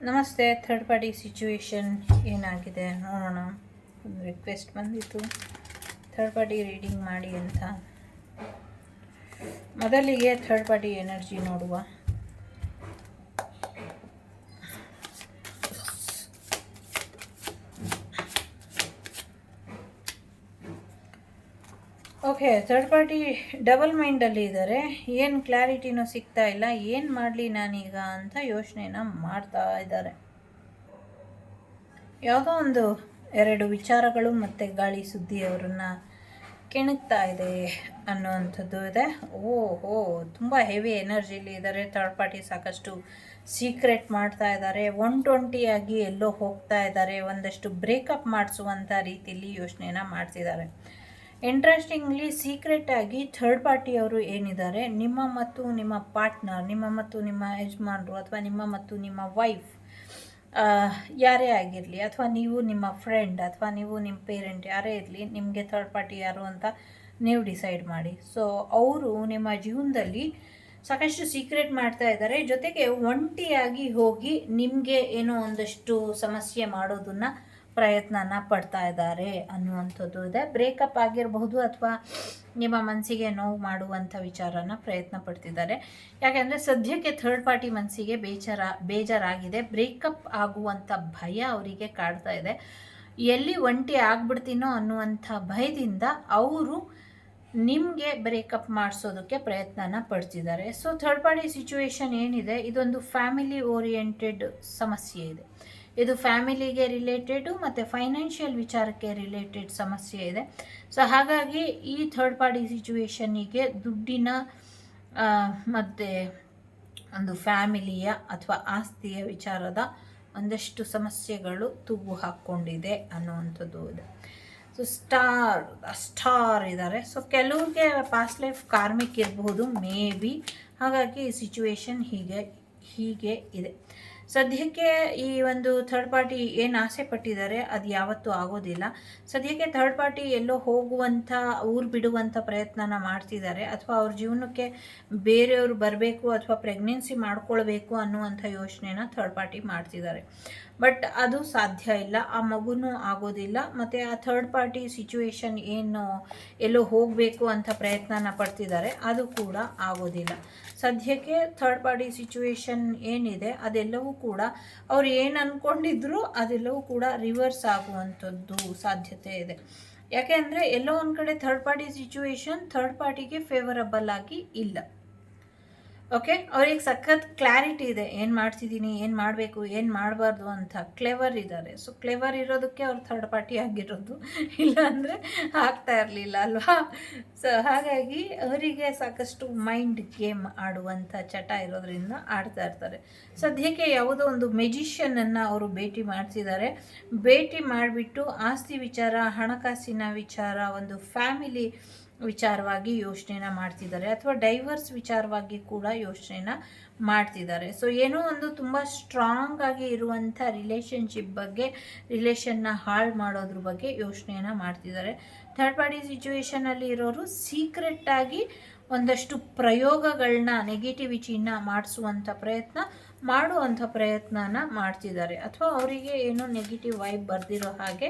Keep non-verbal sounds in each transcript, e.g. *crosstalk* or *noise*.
ನಮಸ್ತೆ third party situation ಏನಾಗಿದೆ ನೋಡೋಣ. ಒಂದು ರಿಕ್ವೆಸ್ಟ್ ಬಂದಿತ್ತು. ಥರ್ಡ್ ಪಾರ್ಟಿ ರೀಡಿಂಗ್ ಮಾಡಿ ಅಂತ. ಮೊದಲಿಗೆ ಥರ್ಡ್ ಪಾರ್ಟಿ ಎನರ್ಜಿ ನೋಡುವ. ಓಕೆ ಥರ್ಡ್ ಪಾರ್ಟಿ ಡಬಲ್ ಮೈಂಡಲ್ಲಿ ಇದ್ದಾರೆ ಏನು ಕ್ಲಾರಿಟಿನೂ ಸಿಗ್ತಾ ಇಲ್ಲ. ಏನು ಮಾಡಲಿ ನಾನೀಗ ಅಂತ ಯೋಚನೆನ ಮಾಡ್ತಾ ಇದ್ದಾರೆ ಯಾವುದೋ ಒಂದು ಎರಡು ವಿಚಾರಗಳು ಮತ್ತು ಗಾಳಿ ಸುದ್ದಿ ಅವರನ್ನ ಕೆಣಕ್ತಾ ಇದೆ ಅನ್ನೋವಂಥದ್ದು ಇದೆ. ಓಹೋ, ತುಂಬ ಹೆವಿ ಎನರ್ಜಿಲಿ ಇದ್ದಾರೆ ಥರ್ಡ್ ಪಾರ್ಟಿ ಸಾಕಷ್ಟು ಸೀಕ್ರೆಟ್ ಮಾಡ್ತಾ ಇದ್ದಾರೆ ಒನ್ ಟ್ವೆಂಟಿಯಾಗಿ ಎಲ್ಲೋ ಹೋಗ್ತಾ ಇದ್ದಾರೆ ಒಂದಷ್ಟು ಬ್ರೇಕಪ್ ಮಾಡಿಸುವಂಥ ರೀತಿಯಲ್ಲಿ ಯೋಚನೆನ ಮಾಡ್ತಿದ್ದಾರೆ ಇಂಟ್ರೆಸ್ಟಿಂಗ್ಲಿ ಸೀಕ್ರೆಟ್ ಆಗಿ ಥರ್ಡ್ ಪಾರ್ಟಿಯವರು ಏನಿದ್ದಾರೆ? ನಿಮ್ಮ ಮತ್ತು ನಿಮ್ಮ ಪಾರ್ಟ್ನರ್ ನಿಮ್ಮ ಮತ್ತು ನಿಮ್ಮ ಯಜಮಾನರು ಅಥವಾ ನಿಮ್ಮ ಮತ್ತು ನಿಮ್ಮ ವೈಫ್ ಯಾರೇ ಆಗಿರಲಿ ಅಥವಾ ನೀವು ನಿಮ್ಮ ಫ್ರೆಂಡ್ ಅಥವಾ ನೀವು ನಿಮ್ಮ ಪೇರೆಂಟ್ ಯಾರೇ ಇರಲಿ, ನಿಮಗೆ ಥರ್ಡ್ ಪಾರ್ಟಿ ಯಾರು ಅಂತ ನೀವು ಡಿಸೈಡ್ ಮಾಡಿ. ಸೊ ಅವರು ನಿಮ್ಮ ಜೀವನದಲ್ಲಿ ಸಾಕಷ್ಟು ಸೀಕ್ರೆಟ್ ಮಾಡ್ತಾ ಇದ್ದಾರೆ. ಜೊತೆಗೆ ಒಂಟಿಯಾಗಿ ಹೋಗಿ ನಿಮಗೆ ಏನೋ ಒಂದಷ್ಟು ಸಮಸ್ಯೆ ಮಾಡೋದನ್ನು ಪ್ರಯತ್ನನ ಪಡ್ತಾ ಇದ್ದಾರೆ ಅನ್ನುವಂಥದ್ದು ಇದೆ. ಬ್ರೇಕಪ್ ಆಗಿರಬಹುದು ಅಥವಾ ನಿಮ್ಮ ಮನಸ್ಸಿಗೆ ನೋವು ಮಾಡುವಂಥ ವಿಚಾರನ ಪ್ರಯತ್ನ ಪಡ್ತಿದ್ದಾರೆ. ಯಾಕೆಂದರೆ ಸದ್ಯಕ್ಕೆ ಥರ್ಡ್ ಪಾರ್ಟಿ ಮನಸ್ಸಿಗೆ ಬೇಜಾರ, ಬೇಜಾರಾಗಿದೆ. ಬ್ರೇಕಪ್ ಆಗುವಂಥ ಭಯ ಅವರಿಗೆ ಕಾಡ್ತಾ ಇದೆ. ಎಲ್ಲಿ ಒಂಟಿ ಆಗ್ಬಿಡ್ತೀನೋ ಅನ್ನುವಂಥ ಭಯದಿಂದ ಅವರು ನಿಮಗೆ ಬ್ರೇಕಪ್ ಮಾಡಿಸೋದಕ್ಕೆ ಪ್ರಯತ್ನನ ಪಡ್ತಿದ್ದಾರೆ. ಸೊ ಥರ್ಡ್ ಪಾರ್ಟಿ ಸಿಚುವೇಶನ್ ಏನಿದೆ? ಇದೊಂದು ಫ್ಯಾಮಿಲಿ ಓರಿಯೆಂಟೆಡ್ ಸಮಸ್ಯೆ ಇದೆ. ಇದು ಫ್ಯಾಮಿಲಿಗೆ ರಿಲೇಟೆಡು ಮತ್ತು ಫೈನಾನ್ಷಿಯಲ್ ವಿಚಾರಕ್ಕೆ ರಿಲೇಟೆಡ್ ಸಮಸ್ಯೆ ಇದೆ. ಸೊ ಹಾಗಾಗಿ ಈ ಥರ್ಡ್ ಪಾರ್ಟಿ ಸಿಚುವೇಶನ್ನಿಗೆ ದುಡ್ಡಿನ ಮತ್ತು ಒಂದು ಫ್ಯಾಮಿಲಿಯ ಅಥವಾ ಆಸ್ತಿಯ ವಿಚಾರದ ಒಂದಷ್ಟು ಸಮಸ್ಯೆಗಳು ತೂಗು ಹಾಕ್ಕೊಂಡಿದೆ ಅನ್ನುವಂಥದ್ದು ಇದೆ. ಸೊ ಸ್ಟಾರ್ ಸ್ಟಾರ್ ಇದ್ದಾರೆ. ಸೊ ಕೆಲವ್ರಿಗೆ ಪಾಸ್ಟ್ ಲೈಫ್ ಕಾರ್ಮಿಕ್ ಇರಬಹುದು ಮೇ ಬಿ ಹಾಗಾಗಿ ಸಿಚುವೇಶನ್ ಹೀಗೆ ಹೀಗೆ ಇದೆ. ಸದ್ಯಕ್ಕೆ ಈ ಒಂದು ಥರ್ಡ್ ಪಾರ್ಟಿ ಏನು ಆಸೆ ಪಟ್ಟಿದ್ದಾರೆ, ಅದು ಯಾವತ್ತೂ ಆಗೋದಿಲ್ಲ. ಸದ್ಯಕ್ಕೆ ಥರ್ಡ್ ಪಾರ್ಟಿ ಎಲ್ಲೋ ಹೋಗುವಂಥ, ಊರು ಬಿಡುವಂಥ ಪ್ರಯತ್ನನ ಮಾಡ್ತಿದ್ದಾರೆ. ಅಥವಾ ಅವ್ರ ಜೀವನಕ್ಕೆ ಬೇರೆಯವರು ಬರಬೇಕು ಅಥವಾ ಪ್ರೆಗ್ನೆನ್ಸಿ ಮಾಡ್ಕೊಳ್ಬೇಕು ಅನ್ನುವಂಥ ಯೋಚನೆನ ಥರ್ಡ್ ಪಾರ್ಟಿ ಮಾಡ್ತಿದ್ದಾರೆ. ಬಟ್ ಅದು ಸಾಧ್ಯ ಇಲ್ಲ, ಆ ಮಗುನೂ ಆಗೋದಿಲ್ಲ. ಮತ್ತು ಆ ಥರ್ಡ್ ಪಾರ್ಟಿ ಸಿಚುವೇಶನ್ ಏನು, ಎಲ್ಲೋ ಹೋಗಬೇಕು ಅಂತ ಪ್ರಯತ್ನನ ಪಡ್ತಿದ್ದಾರೆ, ಅದು ಕೂಡ ಆಗೋದಿಲ್ಲ. ಸದ್ಯಕ್ಕೆ ಥರ್ಡ್ ಪಾರ್ಟಿ ಸಿಚುವೇಶನ್ ಏನಿದೆ, ಅದೆಲ್ಲವೂ ಕೂಡ ಅವ್ರು ಏನು ಅಂದ್ಕೊಂಡಿದ್ರು ಅದೆಲ್ಲವೂ ಕೂಡ ರಿವರ್ಸ್ ಆಗುವಂಥದ್ದು ಸಾಧ್ಯತೆ ಇದೆ. ಯಾಕೆ ಅಂದರೆ ಎಲ್ಲೋ ಒಂದು ಕಡೆ ಥರ್ಡ್ ಪಾರ್ಟಿ ಸಿಚುವೇಶನ್ ಥರ್ಡ್ ಪಾರ್ಟಿಗೆ ಫೇವರಬಲ್ ಆಗಿ ಇಲ್ಲ. ಓಕೆ ಅವ್ರಿಗೆ ಸಖತ್ ಕ್ಲಾರಿಟಿ ಇದೆ. ಏನು ಮಾಡ್ತಿದ್ದೀನಿ ಏನು ಮಾಡಬೇಕು, ಏನು ಮಾಡಬಾರ್ದು ಅಂತ ಕ್ಲೆವರ್ ಇದ್ದಾರೆ ಸೊ ಕ್ಲೆವರ್ ಇರೋದಕ್ಕೆ ಅವ್ರು ಥರ್ಡ್ ಪಾರ್ಟಿ ಆಗಿರೋದು. ಇಲ್ಲಾಂದರೆ ಆಗ್ತಾ ಇರಲಿಲ್ಲ ಅಲ್ವಾ? ಸೊ ಹಾಗಾಗಿ ಅವರಿಗೆ ಸಾಕಷ್ಟು ಮೈಂಡ್ ಗೇಮ್ ಆಡುವಂಥ ಚಟ ಇರೋದ್ರಿಂದ ಆಡ್ತಾ ಇರ್ತಾರೆ. ಸದ್ಯಕ್ಕೆ ಯಾವುದೋ ಒಂದು ಮೆಜಿಷಿಯನನ್ನು ಅವರು ಭೇಟಿ ಮಾಡ್ತಿದ್ದಾರೆ ಭೇಟಿ ಮಾಡಿಬಿಟ್ಟು ಆಸ್ತಿ ವಿಚಾರ, ಹಣಕಾಸಿನ ವಿಚಾರ, ಒಂದು ಫ್ಯಾಮಿಲಿ ವಿಚಾರವಾಗಿ ಯೋಚನೆನ ಮಾಡ್ತಿದ್ದಾರೆ ಅಥವಾ ಡೈವರ್ಸ್ ವಿಚಾರವಾಗಿ ಕೂಡ ಯೋಚನೆನ ಮಾಡ್ತಿದ್ದಾರೆ. ಸೊ ಏನೋ ಒಂದು ತುಂಬ ಸ್ಟ್ರಾಂಗ್ ಆಗಿ ಇರುವಂಥ ರಿಲೇಷನ್ಶಿಪ್ ಬಗ್ಗೆ ರಿಲೇಷನ್ನ ಹಾಳು ಮಾಡೋದ್ರ ಬಗ್ಗೆ ಯೋಚನೆಯನ್ನು ಮಾಡ್ತಿದ್ದಾರೆ. ಥರ್ಡ್ ಪಾರ್ಟಿ ಸಿಚುವೇಶನಲ್ಲಿ ಇರೋರು ಸೀಕ್ರೆಟ್ಟಾಗಿ ಒಂದಷ್ಟು ಪ್ರಯೋಗಗಳನ್ನ ನೆಗೆಟಿವಿಟಿನ ಮಾಡಿಸುವಂಥ ಪ್ರಯತ್ನ ಮಾಡುವಂಥ ಪ್ರಯತ್ನನ ಮಾಡ್ತಿದ್ದಾರೆ. ಅಥವಾ ಅವರಿಗೆ ಏನೋ ನೆಗೆಟಿವ್ ವೈಬ್ ಬರೆದಿರೋ ಹಾಗೆ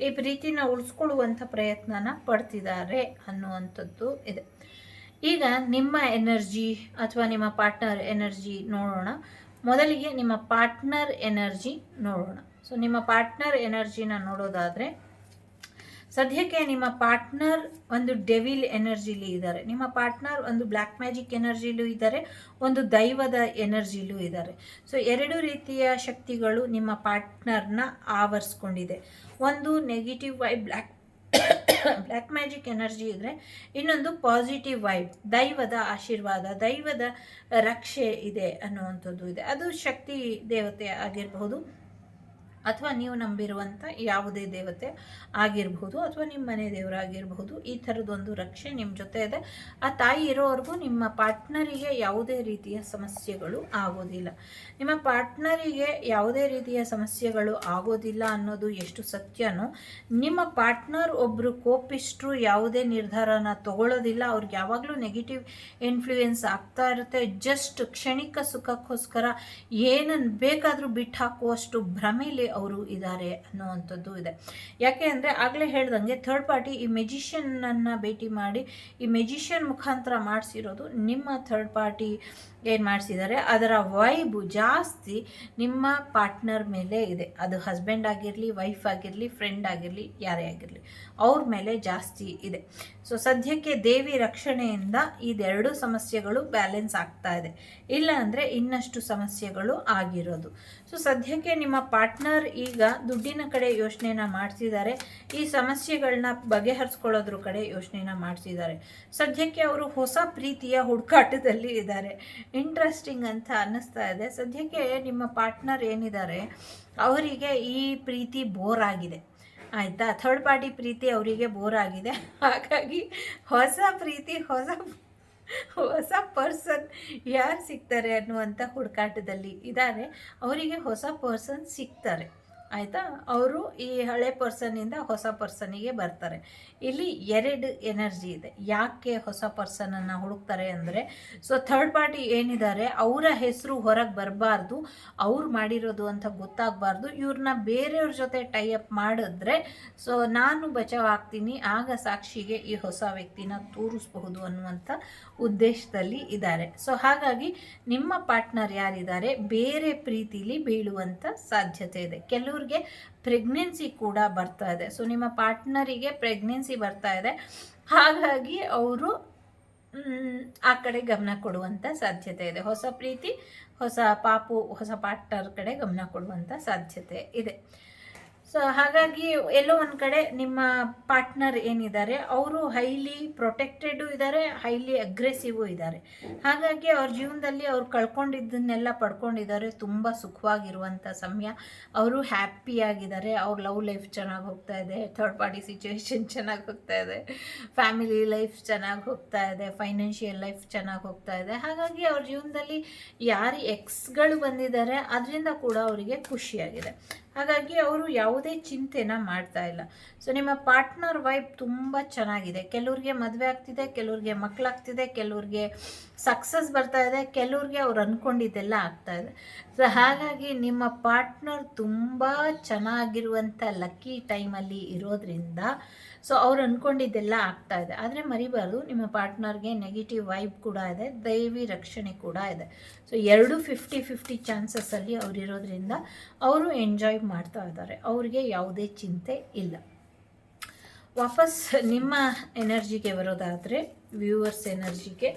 ಈ ಪ್ರೀತಿನ ಉಳಿಸ್ಕೊಳ್ಳುವಂಥ ಪ್ರಯತ್ನನ ಪಡ್ತಿದ್ದಾರೆ ಅನ್ನುವಂಥದ್ದು ಇದೆ. ಈಗ ನಿಮ್ಮ ಎನರ್ಜಿ ಅಥವಾ ನಿಮ್ಮ ಪಾರ್ಟ್ನರ್ ಎನರ್ಜಿ ನೋಡೋಣ. ಮೊದಲಿಗೆ ನಿಮ್ಮ ಪಾರ್ಟ್ನರ್ ಎನರ್ಜಿ ನೋಡೋಣ. ಸೊ, ನಿಮ್ಮ ಪಾರ್ಟ್ನರ್ ಎನರ್ಜಿನ ನೋಡೋದಾದರೆ ಸದ್ಯಕ್ಕೆ ನಿಮ್ಮ ಪಾರ್ಟ್ನರ್ ಒಂದು ಡೆವಿಲ್ ಎನರ್ಜಿಲಿ ಇದ್ದಾರೆ. ನಿಮ್ಮ ಪಾರ್ಟ್ನರ್ ಒಂದು ಬ್ಲ್ಯಾಕ್ ಮ್ಯಾಜಿಕ್ ಎನರ್ಜಿಲೂ ಇದ್ದಾರೆ, ಒಂದು ದೈವದ ಎನರ್ಜಿಲೂ ಇದ್ದಾರೆ. ಸೊ, ಎರಡು ರೀತಿಯ ಶಕ್ತಿಗಳು ನಿಮ್ಮ ಪಾರ್ಟ್ನರ್ನ ಆವರಿಸ್ಕೊಂಡಿದೆ. ಒಂದು negative Y black black magic energy ಇದ್ದರೆ ಇನ್ನೊಂದು ಪಾಸಿಟಿವ್ ವೈಬ್, ದೈವದ ಆಶೀರ್ವಾದ, ದೈವದ ರಕ್ಷೆ ಇದೆ ಅನ್ನುವಂಥದ್ದು ಇದೆ. ಅದು ಶಕ್ತಿ ದೇವತೆ ಆಗಿರಬಹುದು. ಅಥವಾ ನೀವು ನಂಬಿರುವಂಥ ಯಾವುದೇ ದೇವತೆ ಆಗಿರಬಹುದು ಅಥವಾ ನಿಮ್ಮ ಮನೆ ದೇವರಾಗಿರಬಹುದು ಈ ಥರದೊಂದು ರಕ್ಷೆ ನಿಮ್ಮ ಜೊತೆ ಇದೆ. ಆ ತಾಯಿ ಇರೋವರೆಗೂ ನಿಮ್ಮ ಪಾರ್ಟ್ನರಿಗೆ ಯಾವುದೇ ರೀತಿಯ ಸಮಸ್ಯೆಗಳು ಆಗೋದಿಲ್ಲ. ನಿಮ್ಮ ಪಾರ್ಟ್ನರಿಗೆ ಯಾವುದೇ ರೀತಿಯ ಸಮಸ್ಯೆಗಳು ಆಗೋದಿಲ್ಲ ಅನ್ನೋದು ಎಷ್ಟು ಸತ್ಯನೋ, ನಿಮ್ಮ ಪಾರ್ಟ್ನರ್ ಒಬ್ಬರು ಕೋಪಿಸ್ಟ್ರು ಯಾವುದೇ ನಿರ್ಧಾರನ ತಗೊಳ್ಳೋದಿಲ್ಲ, ಅವ್ರಿಗೆ ಯಾವಾಗಲೂ ನೆಗೆಟಿವ್ ಇನ್ಫ್ಲೂಯೆನ್ಸ್ ಆಗ್ತಾ ಇರುತ್ತೆ. ಜಸ್ಟ್ ಕ್ಷಣಿಕ ಸುಖಕ್ಕೋಸ್ಕರ ಏನನ್ನು ಬೇಕಾದರೂ ಬಿಟ್ಟು ಹಾಕುವಷ್ಟು ಭ್ರಮೆಯಲ್ಲಿ ಅವರು ಇದ್ದಾರೆ ಅನ್ನುವಂಥದ್ದು ಇದೆ. ಯಾಕೆ ಅಂದರೆ ಆಗಲೇ ಹೇಳ್ದಂಗೆ ಥರ್ಡ್ ಪಾರ್ಟಿ ಈ ಮೆಜಿಷಿಯನ್ನನ್ನು ಭೇಟಿ ಮಾಡಿ ಈ ಮೆಜಿಷಿಯನ್ ಮುಖಾಂತರ ಮಾಡಿಸಿರೋದು ನಿಮ್ಮ ಥರ್ಡ್ ಪಾರ್ಟಿ ಏನು ಮಾಡಿಸಿದ್ದಾರೆ? ಅದರ ವೈಬು ಜಾಸ್ತಿ ನಿಮ್ಮ ಪಾರ್ಟ್ನರ್ ಮೇಲೆ ಇದೆ. ಅದು ಹಸ್ಬೆಂಡ್ ಆಗಿರಲಿ ವೈಫ್ ಆಗಿರಲಿ ಫ್ರೆಂಡ್ ಆಗಿರಲಿ, ಯಾರೇ ಆಗಿರಲಿ, ಅವ್ರ ಮೇಲೆ ಜಾಸ್ತಿ ಇದೆ. ಸೊ ಸದ್ಯಕ್ಕೆ ದೇವಿ ರಕ್ಷಣೆಯಿಂದ ಇದೆರಡು ಸಮಸ್ಯೆಗಳು ಬ್ಯಾಲೆನ್ಸ್ ಆಗ್ತಾ ಇದೆ. ಇಲ್ಲ ಅಂದರೆ ಇನ್ನಷ್ಟು ಸಮಸ್ಯೆಗಳು ಆಗಿರೋದು. ಸೊ ಸದ್ಯಕ್ಕೆ ನಿಮ್ಮ ಪಾರ್ಟ್ನರ್ ಈಗ ದುಡ್ಡಿನ ಕಡೆ ಯೋಚನೆನ ಮಾಡ್ತಿದ್ದಾರೆ ಈ ಸಮಸ್ಯೆಗಳನ್ನ ಬಗೆಹರಿಸ್ಕೊಳ್ಳೋದ್ರ ಕಡೆ ಯೋಚನೆನ ಮಾಡ್ತಿದ್ದಾರೆ ಸದ್ಯಕ್ಕೆ ಅವರು ಹೊಸ ಪ್ರೀತಿಯ ಹುಡುಕಾಟದಲ್ಲಿ ಇದ್ದಾರೆ. ಇಂಟ್ರೆಸ್ಟಿಂಗ್ ಅಂತ ಅನ್ನಿಸ್ತಾ ಇದೆ. ಸದ್ಯಕ್ಕೆ ನಿಮ್ಮ ಪಾರ್ಟ್ನರ್ ಏನಿದ್ದಾರೆ, ಅವರಿಗೆ ಈ ಪ್ರೀತಿ ಬೋರ್ ಆಗಿದೆ. ಆಯಿತಾ? ಥರ್ಡ್ ಪಾರ್ಟಿ ಪ್ರೀತಿ ಅವರಿಗೆ ಬೋರ್ ಆಗಿದೆ. ಹಾಗಾಗಿ ಹೊಸ ಪ್ರೀತಿ, ಹೊಸ ಹೊಸ ಪರ್ಸನ್ ಯಾರು ಸಿಗ್ತಾರೆ ಅನ್ನುವಂಥ ಹುಡುಕಾಟದಲ್ಲಿ ಇದ್ದಾರೆ. ಅವರಿಗೆ ಹೊಸ ಪರ್ಸನ್ ಸಿಗ್ತಾರೆ. ಆಯಿತಾ? ಅವರು ಈ ಹಳೆ ಪರ್ಸನ್ನಿಂದ ಹೊಸ ಪರ್ಸನಿಗೆ ಬರ್ತಾರೆ. ಇಲ್ಲಿ ಎರಡು ಎನರ್ಜಿ ಇದೆ. ಯಾಕೆ ಹೊಸ ಪರ್ಸನನ್ನು ಹುಡುಕ್ತಾರೆ ಅಂದರೆ ಸೊ ಥರ್ಡ್ ಪಾರ್ಟಿ ಏನಿದ್ದಾರೆ, ಅವರ ಹೆಸರು ಹೊರಗೆ ಬರಬಾರ್ದು, ಅವ್ರು ಮಾಡಿರೋದು ಅಂತ ಗೊತ್ತಾಗಬಾರ್ದು. ಇವ್ರನ್ನ ಬೇರೆಯವ್ರ ಜೊತೆ ಟೈ ಅಪ್ ಮಾಡಿದ್ರೆ ಸೊ ನಾನು ಬಚಾವ್ ಆಗ್ತೀನಿ, ಆಗ ಸಾಕ್ಷಿಗೆ ಈ ಹೊಸ ವ್ಯಕ್ತಿನ ತೋರಿಸ್ಬಹುದು ಅನ್ನುವಂಥ ಉದ್ದೇಶದಲ್ಲಿ ಇದ್ದಾರೆ. ಸೊ ಹಾಗಾಗಿ ನಿಮ್ಮ ಪಾರ್ಟ್ನರ್ ಯಾರಿದ್ದಾರೆ, ಬೇರೆ ಪ್ರೀತಿಲಿ ಬೀಳುವಂಥ ಸಾಧ್ಯತೆ ಇದೆ. ಕೆಲವ್ರಿಗೆ ಪ್ರೆಗ್ನೆನ್ಸಿ ಕೂಡ ಬರ್ತಾ ಇದೆ. ಸೊ ನಿಮ್ಮ ಪಾರ್ಟ್ನರಿಗೆ ಪ್ರೆಗ್ನೆನ್ಸಿ ಬರ್ತಾ ಇದೆ. ಹಾಗಾಗಿ ಅವರು ಆ ಕಡೆ ಗಮನ ಕೊಡುವಂಥ ಸಾಧ್ಯತೆ ಇದೆ. ಹೊಸ ಪ್ರೀತಿ, ಹೊಸ ಪಾಪು, ಹೊಸ ಪಾರ್ಟ್ನರ್ ಕಡೆ ಗಮನ ಕೊಡುವಂಥ ಸಾಧ್ಯತೆ ಇದೆ. ಸೊ ಹಾಗಾಗಿ ಎಲ್ಲೋ ಒಂದು ಕಡೆ ನಿಮ್ಮ ಪಾರ್ಟ್ನರ್ ಏನಿದ್ದಾರೆ, ಅವರು ಹೈಲಿ ಪ್ರೊಟೆಕ್ಟೆಡು ಇದ್ದಾರೆ ಹೈಲಿ ಅಗ್ರೆಸಿವು ಇದ್ದಾರೆ ಹಾಗಾಗಿ ಅವ್ರ ಜೀವನದಲ್ಲಿ ಅವ್ರು ಕಳ್ಕೊಂಡಿದ್ದನ್ನೆಲ್ಲ ಪಡ್ಕೊಂಡಿದ್ದಾರೆ, ತುಂಬ ಸುಖವಾಗಿರುವಂಥ ಸಮಯ. ಅವರು ಹ್ಯಾಪಿಯಾಗಿದ್ದಾರೆ ಅವ್ರ ಲವ್ ಲೈಫ್ ಚೆನ್ನಾಗಿ ಹೋಗ್ತಾ ಇದೆ ಥರ್ಡ್ ಪಾರ್ಟಿ ಸಿಚುವೇಶನ್ ಚೆನ್ನಾಗಿ ಹೋಗ್ತಾ ಇದೆ ಫ್ಯಾಮಿಲಿ ಲೈಫ್ ಚೆನ್ನಾಗಿ ಹೋಗ್ತಾ ಇದೆ ಫೈನಾನ್ಷಿಯಲ್ ಲೈಫ್ ಚೆನ್ನಾಗಿ ಹೋಗ್ತಾ ಇದೆ. ಹಾಗಾಗಿ ಅವ್ರ ಜೀವನದಲ್ಲಿ ಯಾರು ಎಕ್ಸ್ಗಳು ಬಂದಿದ್ದಾರೆ, ಅದರಿಂದ ಕೂಡ ಅವರಿಗೆ ಖುಷಿಯಾಗಿದೆ. ಹಾಗಾಗಿ ಅವರು ಯಾವುದೇ ಚಿಂತೆನ ಮಾಡ್ತಾ ಇಲ್ಲ. ಸೊ ನಿಮ್ಮ ಪಾರ್ಟ್ನರ್ ವೈಫ್ ತುಂಬ ಚೆನ್ನಾಗಿದೆ. ಕೆಲವ್ರಿಗೆ ಮದುವೆ ಆಗ್ತಿದೆ, ಕೆಲವ್ರಿಗೆ ಮಕ್ಕಳಾಗ್ತಿದೆ ಕೆಲವ್ರಿಗೆ ಸಕ್ಸಸ್ ಬರ್ತಾ ಇದೆ, ಕೆಲವ್ರಿಗೆ ಅವ್ರು ಅಂದ್ಕೊಂಡಿದ್ದೆಲ್ಲ ಆಗ್ತಾ ಇದೆ. ಸೊ ಹಾಗಾಗಿ ನಿಮ್ಮ ಪಾರ್ಟ್ನರ್ ತುಂಬ ಚೆನ್ನಾಗಿರುವಂಥ ಲಕ್ಕಿ ಟೈಮಲ್ಲಿ ಇರೋದ್ರಿಂದ ಸೊ ಅವ್ರು ಅಂದ್ಕೊಂಡಿದ್ದೆಲ್ಲ ಆಗ್ತಾ ಇದೆ. ಆದರೆ ಮರಿಬಾರ್ದು, ನಿಮ್ಮ ಪಾರ್ಟ್ನರ್ಗೆ ನೆಗೆಟಿವ್ ವೈಬ್ ಕೂಡ ಇದೆ, ದೈವಿ ರಕ್ಷಣೆ ಕೂಡ ಇದೆ. ಸೊ ಎರಡು ಫಿಫ್ಟಿ ಫಿಫ್ಟಿ ಚಾನ್ಸಸ್ಸಲ್ಲಿ ಅವರಿರೋದ್ರಿಂದ ಅವರು ಎಂಜಾಯ್ ಮಾಡ್ತಾ ಇದ್ದಾರೆ. ಅವ್ರಿಗೆ ಯಾವುದೇ ಚಿಂತೆ ಇಲ್ಲ. ವಾಪಸ್ ನಿಮ್ಮ ಎನರ್ಜಿಗೆ ಬರೋದಾದರೆ ವ್ಯೂವರ್ಸ್ ಎನರ್ಜಿಗೆ.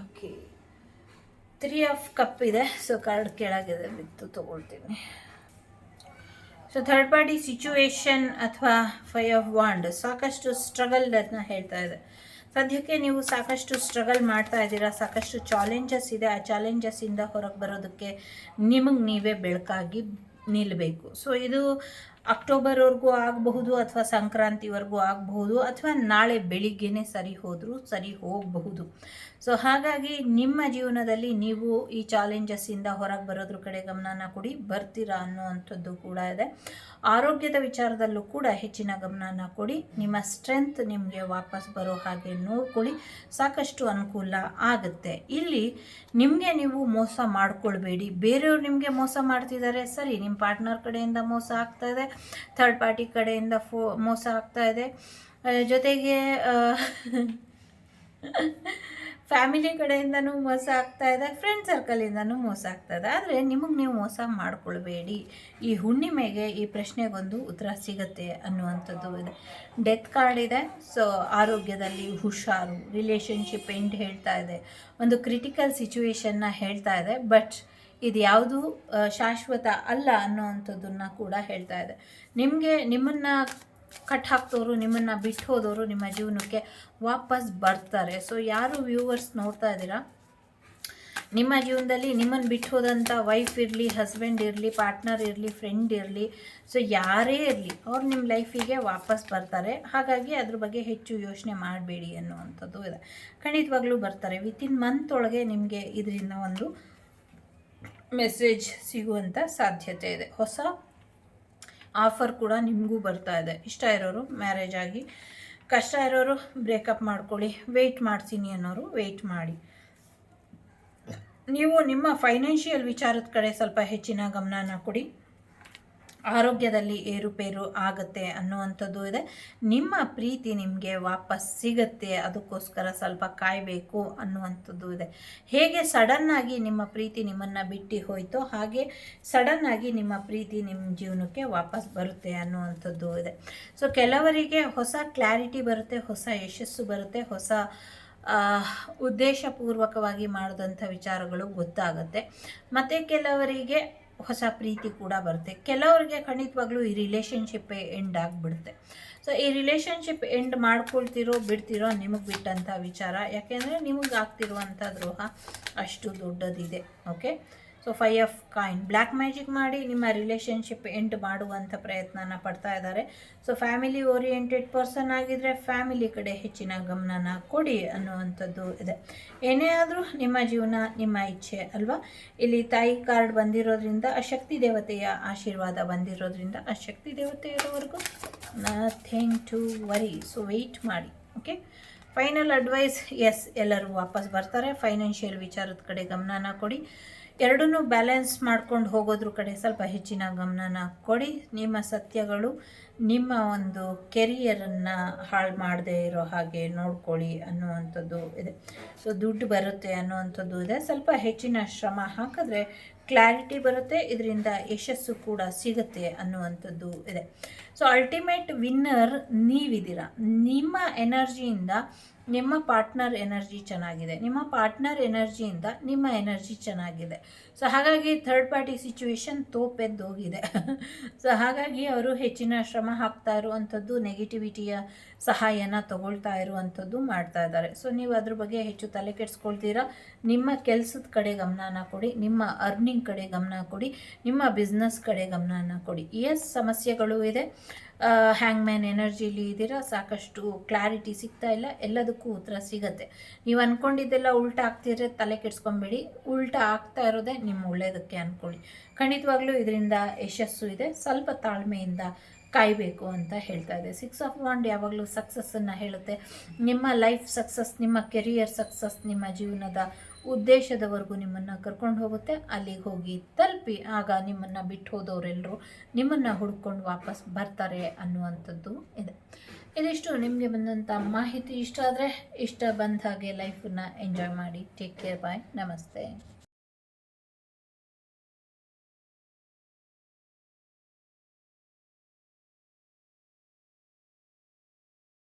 ಓಕೆ ತ್ರೀ ಆಫ್ ಕಪ್ ಇದೆ. ಸೊ ಕಾರ್ಡ್ ಕೆಳಗಿದೆ ಬಿತ್ತು ತೊಗೊಳ್ತೀನಿ. ಸೊ ಥರ್ಡ್ ಪಾರ್ಟಿ ಸಿಚುವೇಶನ್ ಅಥವಾ ಫೈ ಆಫ್ ವಾಂಡ್ ಸಾಕಷ್ಟು ಸ್ಟ್ರಗಲ್ ಅದನ್ನ ಹೇಳ್ತಾ ಇದೆ. ಸದ್ಯಕ್ಕೆ ನೀವು ಸಾಕಷ್ಟು ಸ್ಟ್ರಗಲ್ ಮಾಡ್ತಾ ಇದ್ದೀರಾ, ಸಾಕಷ್ಟು ಚಾಲೆಂಜಸ್ ಇದೆ. ಆ ಚಾಲೆಂಜಸ್ಸಿಂದ ಹೊರಗೆ ಬರೋದಕ್ಕೆ ನಿಮಗೆ ನೀವೇ ಬೆಳಕಾಗಿ ನಿಲ್ಲಬೇಕು ಸೊ ಇದು ಅಕ್ಟೋಬರ್ವರೆಗೂ ಆಗಬಹುದು ಅಥವಾ ಸಂಕ್ರಾಂತಿವರೆಗೂ ಆಗಬಹುದು ಅಥವಾ ನಾಳೆ ಬೆಳಿಗ್ಗೆನೇ ಸರಿ ಹೋದರೂ ಸರಿ ಹೋಗಬಹುದು. ಸೊ ಹಾಗಾಗಿ ನಿಮ್ಮ ಜೀವನದಲ್ಲಿ ನೀವು ಈ ಚಾಲೆಂಜಸ್ಸಿಂದ ಹೊರಗೆ ಬರೋದ್ರ ಕಡೆ ಗಮನನ ಕೊಡಿ, ಬರ್ತೀರಾ ಅನ್ನುವಂಥದ್ದು ಕೂಡ ಇದೆ. ಆರೋಗ್ಯದ ವಿಚಾರದಲ್ಲೂ ಕೂಡ ಹೆಚ್ಚಿನ ಗಮನನ ಕೊಡಿ, ನಿಮ್ಮ ಸ್ಟ್ರೆಂತ್ ನಿಮಗೆ ವಾಪಸ್ ಬರೋ ಹಾಗೆ ನೋಡ್ಕೊಳ್ಳಿ, ಸಾಕಷ್ಟು ಅನುಕೂಲ ಆಗುತ್ತೆ. ಇಲ್ಲಿ ನಿಮಗೆ ನೀವು ಮೋಸ ಮಾಡ್ಕೊಳ್ಬೇಡಿ. ಬೇರೆಯವ್ರು ನಿಮಗೆ ಮೋಸ ಮಾಡ್ತಿದ್ದಾರೆ, ಸರಿ ನಿಮ್ಮ ಪಾರ್ಟ್ನರ್ ಕಡೆಯಿಂದ ಮೋಸ ಆಗ್ತಾ ಇದೆ ಥರ್ಡ್ ಪಾರ್ಟಿ ಕಡೆಯಿಂದ ಫೋ, ಮೋಸ ಆಗ್ತಾ ಇದೆ. ಜೊತೆಗೆ *laughs* ಫ್ಯಾಮಿಲಿ ಕಡೆಯಿಂದನೂ ಮೋಸ ಆಗ್ತಾ ಇದೆ ಫ್ರೆಂಡ್ ಸರ್ಕಲಿಂದನೂ ಮೋಸ ಆಗ್ತಾ ಇದೆ. ಆದರೆ ನಿಮಗೆ ನೀವು ಮೋಸ ಮಾಡಿಕೊಳ್ಬೇಡಿ. ಈ ಹುಣ್ಣಿಮೆಗೆ ಈ ಪ್ರಶ್ನೆಗೊಂದು ಉತ್ತರ ಸಿಗುತ್ತೆ ಅನ್ನುವಂಥದ್ದು ಇದೆ. ಡೆತ್ ಕಾರ್ಡ್ ಇದೆ ಸೊ ಆರೋಗ್ಯದಲ್ಲಿ ಹುಷಾರು ರಿಲೇಷನ್ಶಿಪ್ ಎಂಡ್ ಹೇಳ್ತಾ ಇದೆ. ಒಂದು ಕ್ರಿಟಿಕಲ್ ಸಿಚುವೇಶನ್ನ ಹೇಳ್ತಾ ಇದೆ ಬಟ್ ಇದು ಯಾವುದು ಶಾಶ್ವತ ಅಲ್ಲ ಅನ್ನೋವಂಥದ್ದನ್ನು ಕೂಡ ಹೇಳ್ತಾ ಇದೆ. ನಿಮಗೆ, ನಿಮ್ಮನ್ನು ಕಟ್ ಹಾಕ್ದವರು ನಿಮ್ಮನ್ನು ಬಿಟ್ಟು ಹೋದವರು ನಿಮ್ಮ ಜೀವನಕ್ಕೆ ವಾಪಸ್ ಬರ್ತಾರೆ. ಸೊ ಯಾರು ವ್ಯೂವರ್ಸ್ ನೋಡ್ತಾ ಇದ್ದೀರಾ? ನಿಮ್ಮ ಜೀವನದಲ್ಲಿ ನಿಮ್ಮನ್ನು ಬಿಟ್ಟು ಹೋದಂಥ ವೈಫ್ ಇರಲಿ ಹಸ್ಬೆಂಡ್ ಇರಲಿ ಪಾರ್ಟ್ನರ್ ಇರಲಿ ಫ್ರೆಂಡ್ ಇರಲಿ ಸೊ ಯಾರೇ ಇರಲಿ, ಅವ್ರು ನಿಮ್ಮ ಲೈಫಿಗೆ ವಾಪಸ್ ಬರ್ತಾರೆ. ಹಾಗಾಗಿ ಅದ್ರ ಬಗ್ಗೆ ಹೆಚ್ಚು ಯೋಚನೆ ಮಾಡಬೇಡಿ ಅನ್ನುವಂಥದ್ದು ಇದೆ. ಖಂಡಿತವಾಗ್ಲೂ ಬರ್ತಾರೆ. ವಿತಿನ್ ಮಂತ್ ಒಳಗೆ ನಿಮಗೆ ಇದರಿಂದ ಒಂದು ಮೆಸೇಜ್ ಸಿಗುವಂಥ ಸಾಧ್ಯತೆ ಇದೆ. ಹೊಸ ಆಫರ್ ಕೂಡ ನಿಮಗೂ ಬರ್ತಾ ಇದೆ. ಇಷ್ಟ ಇರೋರು ಮ್ಯಾರೇಜ್ ಆಗಿ. ಕಷ್ಟ ಇರೋರು ಬ್ರೇಕಪ್ ಮಾಡ್ಕೊಳ್ಳಿ. ವೆಯ್ಟ್ ಮಾಡ್ತೀನಿ ಅನ್ನೋರು ವೆಯ್ಟ್ ಮಾಡಿ. ನೀವು ನಿಮ್ಮ ಫೈನಾನ್ಷಿಯಲ್ ವಿಚಾರದ ಕಡೆ ಸ್ವಲ್ಪ ಹೆಚ್ಚಿನ ಗಮನನ ಕೊಡಿ. ಆರೋಗ್ಯದಲ್ಲಿ ಏರುಪೇರು ಆಗುತ್ತೆ ಅನ್ನುವಂಥದ್ದು ಇದೆ. ನಿಮ್ಮ ಪ್ರೀತಿ ನಿಮಗೆ ವಾಪಸ್ ಸಿಗುತ್ತೆ, ಅದಕ್ಕೋಸ್ಕರ ಸ್ವಲ್ಪ ಕಾಯಬೇಕು ಅನ್ನುವಂಥದ್ದು ಇದೆ. ಹೇಗೆ ಸಡನ್ನಾಗಿ ನಿಮ್ಮ ಪ್ರೀತಿ ನಿಮ್ಮನ್ನು ಬಿಟ್ಟು ಹೋಯ್ತೋ ಹಾಗೆ ಸಡನ್ನಾಗಿ ನಿಮ್ಮ ಪ್ರೀತಿ ನಿಮ್ಮ ಜೀವನಕ್ಕೆ ವಾಪಸ್ ಬರುತ್ತೆ ಅನ್ನುವಂಥದ್ದು ಇದೆ. ಸೊ ಕೆಲವರಿಗೆ ಹೊಸ ಕ್ಲಾರಿಟಿ ಬರುತ್ತೆ, ಹೊಸ ಯಶಸ್ಸು ಬರುತ್ತೆ, ಹೊಸ ಉದ್ದೇಶಪೂರ್ವಕವಾಗಿ ಮಾಡಿದಂಥ ವಿಚಾರಗಳು ಗೊತ್ತಾಗುತ್ತೆ. ಮತ್ತು ಕೆಲವರಿಗೆ ಹೊಸ ಪ್ರೀತಿ ಕೂಡ ಬರುತ್ತೆ. ಕೆಲವರಿಗೆ ಖಂಡಿತವಾಗ್ಲೂ ಈ ರಿಲೇಷನ್ಶಿಪ್ ಎಂಡ್ ಆಗಿಬಿಡುತ್ತೆ. ಸೊ ಈ ರಿಲೇಷನ್ಶಿಪ್ ಎಂಡ್ ಮಾಡ್ಕೊಳ್ತಿರೋ, ಬಿಡ್ತಿರೋ ನಿಮಗೆ ಬಿಟ್ಟಂಥ ವಿಚಾರ. ಯಾಕೆಂದರೆ ನಿಮಗೆ ಆಗ್ತಿರುವಂಥ ದ್ರೋಹ ಅಷ್ಟು ದೊಡ್ಡದಿದೆ. Okay so five of coin black magic ಮಾಡಿ ನಿಮ್ಮ ರಿಲೇಷನ್ಶಿಪ್ ಎಂಡ್ ಮಾಡುವಂಥ ಪ್ರಯತ್ನನ ಪಡ್ತಾ ಇದ್ದಾರೆ. ಸೊ ಫ್ಯಾಮಿಲಿ ಓರಿಯೆಂಟೆಡ್ ಪರ್ಸನ್ ಆಗಿದ್ದರೆ ಫ್ಯಾಮಿಲಿ ಕಡೆ ಹೆಚ್ಚಿನ ಗಮನನ ಕೊಡಿ ಅನ್ನುವಂಥದ್ದು ಇದೆ. ಏನೇ ಆದರೂ ನಿಮ್ಮ ಜೀವನ, ನಿಮ್ಮ ಇಚ್ಛೆ ಅಲ್ವಾ? ಇಲ್ಲಿ ತಾಯಿ ಕಾರ್ಡ್ ಬಂದಿರೋದ್ರಿಂದ ಆ ಶಕ್ತಿ ದೇವತೆಯ ಆಶೀರ್ವಾದ ಬಂದಿರೋದ್ರಿಂದ ಆ ಶಕ್ತಿ ದೇವತೆ ಇರೋವರೆಗೂ nothing to worry so wait ಮಾಡಿ. ಓಕೆ ಫೈನಲ್ ಅಡ್ವೈಸ್ ಎಸ್ ಎಲ್ಲರೂ ವಾಪಸ್ ಬರ್ತಾರೆ. ಫೈನಾನ್ಷಿಯಲ್ ವಿಚಾರದ ಕಡೆ ಗಮನನ ಕೊಡಿ. ಎರಡನ್ನೂ ಬ್ಯಾಲೆನ್ಸ್ ಮಾಡ್ಕೊಂಡು ಹೋಗೋದ್ರ ಕಡೆ ಸ್ವಲ್ಪ ಹೆಚ್ಚಿನ ಗಮನನ ಕೊಡಿ. ನಿಮ್ಮ ಸತ್ಯಗಳು ನಿಮ್ಮ ಒಂದು ಕೆರಿಯರನ್ನು ಹಾಳು ಮಾಡದೇ ಇರೋ ಹಾಗೆ ನೋಡ್ಕೊಳ್ಳಿ ಅನ್ನುವಂಥದ್ದು ಇದೆ. ಸೊ ದುಡ್ಡು ಬರುತ್ತೆ ಅನ್ನುವಂಥದ್ದು ಇದೆ. ಸ್ವಲ್ಪ ಹೆಚ್ಚಿನ ಶ್ರಮ ಹಾಕಿದ್ರೆ ಕ್ಲಾರಿಟಿ ಬರುತ್ತೆ. ಇದರಿಂದ ಯಶಸ್ಸು ಕೂಡ ಸಿಗುತ್ತೆ ಅನ್ನುವಂಥದ್ದು ಇದೆ. ಸೊ ಅಲ್ಟಿಮೇಟ್ ವಿನ್ನರ್ ನೀವಿದ್ದೀರಾ. ನಿಮ್ಮ ಎನರ್ಜಿಯಿಂದ ನಿಮ್ಮ ಪಾರ್ಟ್ನರ್ ಎನರ್ಜಿ ಚೆನ್ನಾಗಿದೆ. ನಿಮ್ಮ ಪಾರ್ಟ್ನರ್ ಎನರ್ಜಿಯಿಂದ ನಿಮ್ಮ ಎನರ್ಜಿ ಚೆನ್ನಾಗಿದೆ. ಸೊ ಹಾಗಾಗಿ ಥರ್ಡ್ ಪಾರ್ಟಿ ಸಿಚುವೇಶನ್ ತೋಪೆದ್ದೋಗಿದೆ ಸೊ ಹಾಗಾಗಿ ಅವರು ಹೆಚ್ಚಿನ ಶ್ರಮ ಹಾಕ್ತಾ ಇರುವಂಥದ್ದು ನೆಗೆಟಿವಿಟಿಯ ಸಹಾಯನ ತಗೊಳ್ತಾ ಇರುವಂಥದ್ದು ಮಾಡ್ತಾ ಇದ್ದಾರೆ. ಸೊ ನೀವು ಅದ್ರ ಬಗ್ಗೆ ಹೆಚ್ಚು ತಲೆ ಕೆಡಿಸ್ಕೊಳ್ತೀರಾ? ನಿಮ್ಮ ಕೆಲಸದ ಕಡೆ ಗಮನನ ಕೊಡಿ. ನಿಮ್ಮ ಅರ್ನಿಂಗ್ ಕಡೆ ಗಮನ ಕೊಡಿ. ನಿಮ್ಮ ಬಿಸ್ನೆಸ್ ಕಡೆ ಗಮನನ ಕೊಡಿ. ಎಸ್ ಸಮಸ್ಯೆಗಳು ಇದೆ. ಹ್ಯಾಂಗ್ಮ್ಯಾನ್ ಎನರ್ಜಿಲಿ ಇದ್ದೀರಾ, ಸಾಕಷ್ಟು ಕ್ಲಾರಿಟಿ ಸಿಗ್ತಾ ಇಲ್ಲ, ಎಲ್ಲದಕ್ಕೂ ಉತ್ತರ ಸಿಗತ್ತೆ. ನೀವು ಅಂದ್ಕೊಂಡಿದ್ದೆಲ್ಲ ಉಲ್ಟಾ ಆಗ್ತಿದ್ರೆ ತಲೆ ಕೆಡ್ಸ್ಕೊಂಬೇಡಿ. ಉಲ್ಟಾ ಆಗ್ತಾ ಇರೋದೇ ನಿಮ್ಮ ಒಳ್ಳೆಯದಕ್ಕೆ ಅಂದ್ಕೊಳ್ಳಿ ಖಂಡಿತವಾಗ್ಲೂ ಇದರಿಂದ ಯಶಸ್ಸು ಇದೆ. ಸ್ವಲ್ಪ ತಾಳ್ಮೆಯಿಂದ ಕಾಯಬೇಕು ಅಂತ ಹೇಳ್ತಾ ಇದೆ ಸಿಕ್ಸ್ ಆಫ್ ವಾಂಡ್ ಯಾವಾಗಲೂ ಸಕ್ಸಸ್ಸನ್ನು ಹೇಳುತ್ತೆ. ನಿಮ್ಮ ಲೈಫ್ ಸಕ್ಸಸ್ ನಿಮ್ಮ ಕೆರಿಯರ್ ಸಕ್ಸಸ್ ನಿಮ್ಮ ಜೀವನದ ಉದ್ದೇಶದವರೆಗೂ ನಿಮ್ಮನ್ನು ಕರ್ಕೊಂಡು ಹೋಗುತ್ತೆ. ಅಲ್ಲಿಗೆ ಹೋಗಿ ತಲುಪಿ, ಆಗ ನಿಮ್ಮನ್ನು ಬಿಟ್ಟು ಹೋದವರೆಲ್ಲರೂ ನಿಮ್ಮನ್ನು ಹುಡ್ಕೊಂಡು ವಾಪಸ್ ಬರ್ತಾರೆ ಅನ್ನುವಂಥದ್ದು ಇದೆ. ಇದಿಷ್ಟು ನಿಮಗೆ ಬಂದಂಥ ಮಾಹಿತಿ. ಇಷ್ಟ ಆದರೆ ಇಷ್ಟ ಬಂದ ಹಾಗೆ ಲೈಫನ್ನು ಎಂಜಾಯ್ ಮಾಡಿ. ಟೇಕ್ ಕೇರ್ ಬಾಯ್ ನಮಸ್ತೆ.